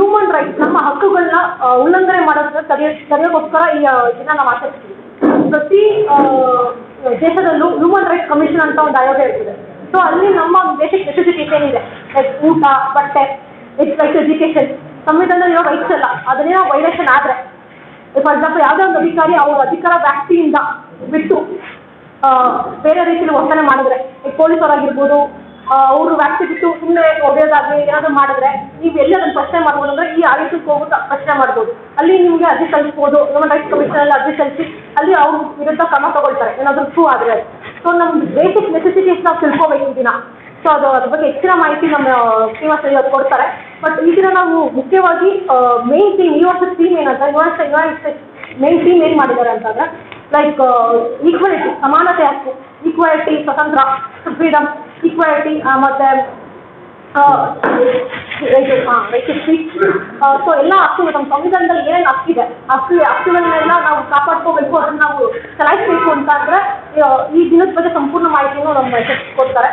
Human rights ನಮ್ಮ ಹಕ್ಕುಗಳನ್ನ ಉಲ್ಲಂಘನೆ ಮಾಡೋದನ್ನ ತಡೆಯ ತಡೆಯೋಕ್ಕೋಸ್ಕರ ಈ ದಿನ ನಾವು ಆಚರಿಸ್ತೀವಿ. ಪ್ರತಿ ದೇಶದಲ್ಲೂ ಹ್ಯೂಮನ್ ರೈಟ್ಸ್ ಕಮಿಷನ್ ಅಂತ ಒಂದು ಆಯೋಗ ಇರ್ತದೆ. ಸೊ ಅಲ್ಲಿ ನಮ್ಮ ಬೇಸಿಕ್ ನೆಸೆಸಿಟೀಸ್ ಏನಿದೆ? ಲೈಕ್ ಊಟ, ಬಟ್ಟೆ ಲೈಕ್ ಎಜುಕೇಶನ್ ಸಂವಿಧಾನದಲ್ಲಿ ಇರೋ ರೈಟ್ಸ್ ಎಲ್ಲ ಅದನ್ನೇನೋ ವೈಲೇಷನ್ ಆದರೆ. ಫಾರ್ ಎಕ್ಸಾಂಪಲ್ ಯಾವುದೇ ಒಂದು ಅಧಿಕಾರಿ ಅವ್ರ ಅಧಿಕಾರ ವ್ಯಾಪ್ತಿಯಿಂದ ಬಿಟ್ಟು ಬೇರೆ ರೀತಿಯಲ್ಲಿ ವರ್ತನೆ ಮಾಡಿದ್ರೆ ಪೊಲೀಸರಾಗಿರ್ಬೋದು ಅವರು ವ್ಯಾಪ್ತಿ ಬಿಟ್ಟು ಸುಮ್ಮನೆ ಒಡೆಯೋದಾಗಲಿ ಏನಾದರೂ ಮಾಡಿದ್ರೆ ನೀವು ಎಲ್ಲಿ ಅದನ್ನು ಪ್ರಶ್ನೆ ಮಾಡ್ಬೋದು ಅಂದರೆ ಈ ಆಯುಷಕ್ಕೆ ಹೋಗ್ಬಿಟ್ಟು ಪ್ರಶ್ನೆ ಮಾಡ್ಬೋದು. ಅಲ್ಲಿ ನಿಮಗೆ ಅರ್ಜಿ ಸಲ್ಲಿಸ್ಬೋದು ಹ್ಯೂಮನ್ ರೈಟ್ಸ್ ಕಮಿಷನಲ್ಲಿ ಅರ್ಜಿ ಸಲ್ಲಿಸಿ ಅಲ್ಲಿ ಅವ್ರ ವಿರುದ್ಧ ಕ್ರಮ ತಗೊಳ್ತಾರೆ, ಏನಾದರೂ ಟ್ರೂ ಆದರೆ ಸೊ ನಮ್ ಬೇಸಿಕ್ ನೆಸೆಸಿಟೀಸ್ ನಾವು ತಿಳ್ಕೊಬೇಕು ದಿನ. ಸೊ ಅದು ಅದ್ರ ಬಗ್ಗೆ ಹೆಚ್ಚಿನ ಮಾಹಿತಿ ನಮ್ಮ ಶ್ರೀನಿವಾಸ ಅವ್ರು ಕೊಡ್ತಾರೆ. ಬಟ್ ಈ ದಿನ ನಾವು ಮುಖ್ಯವಾಗಿ ಮೇನ್ ಥೀಮ್ ಈ ವರ್ಷದ ಥೀಮ್ ಏನಂತ ಈ ವರ್ಷ ಮೇನ್ ಥೀಮ್ ಏನು ಮಾಡಿದ್ದಾರೆ ಅಂತಂದ್ರೆ ಲೈಕ್ ಈಕ್ವಾಲಿಟಿ ಸಮಾನತೆ ಹಕ್ಕು ಈಕ್ವಾಲಿಟಿ ಸ್ವತಂತ್ರ ಫ್ರೀಡಮ್ ಈಕ್ವಾಲಿಟಿ ಮತ್ತು ಸೊ ಎಲ್ಲ ಹಕ್ಕುಗಳು ನಮ್ಮ ಸಂವಿಧಾನದಲ್ಲಿ ಏನೇನು ಹಕ್ಕಿದೆ ಹಕ್ಕು ಹಕ್ಕುಗಳನ್ನೆಲ್ಲ ನಾವು ಕಾಪಾಡ್ಕೋಬೇಕು ಅದನ್ನ ನಾವು ಚಲಾಯಿಸಬೇಕು ಅಂತ ಅಂದರೆ, ಈ ದಿನದ ಬಗ್ಗೆ ಸಂಪೂರ್ಣ ಮಾಹಿತಿಯನ್ನು ನಮ್ಮ ಕೊಡ್ತಾರೆ.